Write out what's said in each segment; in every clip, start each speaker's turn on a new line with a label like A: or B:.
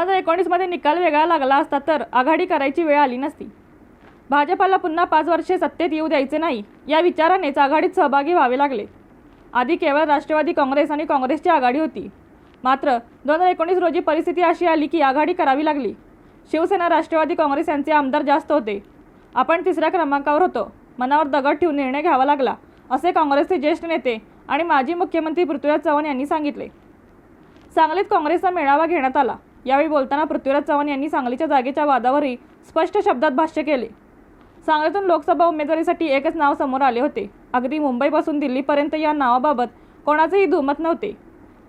A: हजार एकोणीसमध्ये निकाल वेगळा लागला असता तर आघाडी करायची वेळ आली नसती. भाजपाला पुन्हा पाच वर्षे सत्तेत येऊ द्यायचे नाही या विचारानेच आघाडीत सहभागी व्हावे लागले. आधी केवळ राष्ट्रवादी काँग्रेस आणि काँग्रेसची आघाडी होती. मात्र दोन हजार एकोणीस रोजी परिस्थिती अशी आली की आघाडी करावी लागली. शिवसेना राष्ट्रवादी काँग्रेस यांचे आमदार जास्त होते. आपण तिसऱ्या क्रमांकावर होतो. मनावर दगड ठेवून निर्णय घ्यावा लागला असे काँग्रेसचे ज्येष्ठ नेते आणि माजी मुख्यमंत्री पृथ्वीराज चव्हाण यांनी सांगितले. सांगलीत काँग्रेसचा मेळावा घेण्यात आला. यावेळी बोलताना पृथ्वीराज चव्हाण यांनी सांगलीच्या जागेच्या वादावरही स्पष्ट शब्दात भाष्य केले. सांगलीतून लोकसभा उमेदवारीसाठी एकच नाव समोर आले होते. अगदी मुंबईपासून दिल्लीपर्यंत या नावाबाबत कोणाचेही दुमत नव्हते.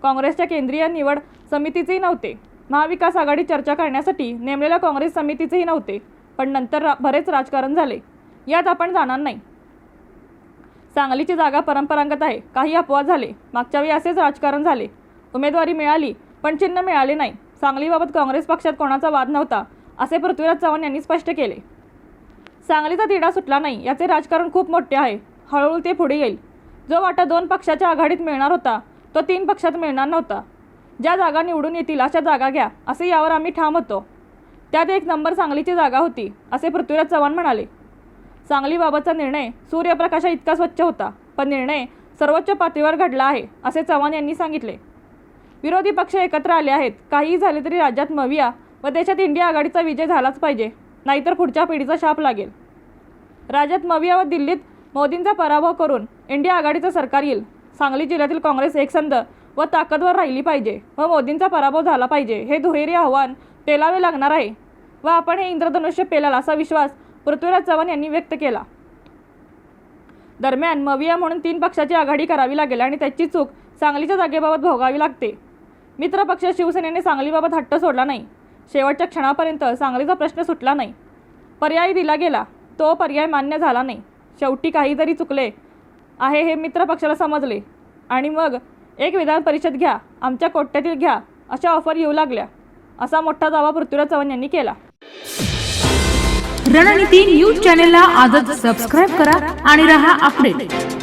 A: काँग्रेसच्या केंद्रीय निवड समितीचेही नव्हते. महाविकास आघाडी चर्चा करण्यासाठी नेमलेल्या काँग्रेस समितीचेही नव्हते पण नंतर रा- बरेच राजकारण झाले. यात आपण जाणार नाही. सांगलीची जागा परंपरागत आहे. काही अपवाद झाले. मागच्या वेळी असेच राजकारण झाले. उमेदवारी मिळाली पण चिन्ह मिळाले नाही. सांगलीबाबत काँग्रेस पक्षात कोणाचा वाद नव्हता असे पृथ्वीराज चव्हाण यांनी स्पष्ट केले. सांगलीचा तिढा सुटला नाही याचे राजकारण खूप मोठे आहे. हळूहळू ते पुढे येईल. जो वाटा दोन पक्षाच्या आघाडीत मिळणार होता तो तीन पक्षात मिळणार नव्हता. ज्या जागा निवडून येतील अशा जागा घ्या असे यावर आम्ही ठाम होतो. त्यात एक नंबर सांगलीची जागा होती असे पृथ्वीराज चव्हाण म्हणाले. सांगलीबाबतचा निर्णय सूर्यप्रकाशा इतका स्वच्छ होता पण निर्णय सर्वोच्च पातळीवर घडला आहे असे चव्हाण यांनी सांगितले. विरोधी पक्ष एकत्र आले आहेत. काहीही झाले तरी राज्यात मविया व देशात इंडिया आघाडीचा विजय झालाच पाहिजे. नाहीतर पुढच्या पिढीचा शाप लागेल. राज्यात मविया व दिल्लीत मोदींचा पराभव करून इंडिया आघाडीचं सरकार येईल. सांगली जिल्ह्यातील काँग्रेस एकसंध व ताकदवर राहिली पाहिजे व मोदींचा पराभव झाला पाहिजे हे दुहेरी आव्हान पेलावे लागणार आहे. व आपण हे इंद्रधनुष्य पेलाल असा विश्वास पृथ्वीराज चव्हाण यांनी व्यक्त केला. दरम्यान मविया म्हणून तीन पक्षाची आघाडी करावी लागेल आणि त्याची चूक सांगलीच्या जागेबाबत भोगावी लागते. मित्रपक्ष शिवसेनेने सांगलीबाबत हट्ट सोडला नाही. शेवटच्या क्षणापर्यंत सांगलीचा प्रश्न सुटला नाही. पर्याय दिला गेला तो पर्याय मान्य झाला नाही. शेवटी काहीतरी चुकले आहे हे मित्रपक्षाला समजले. आणि मग एक विधान परिषद घ्या आमच्या कोट्यातील घ्या अशा ऑफर येऊ लागल्या असा मोठा दावा पृथ्वीराज चव्हाण यांनी केला.
B: रणनीती न्यूज चॅनेलला आजच सबस्क्राईब करा आणि रहा अपडेट.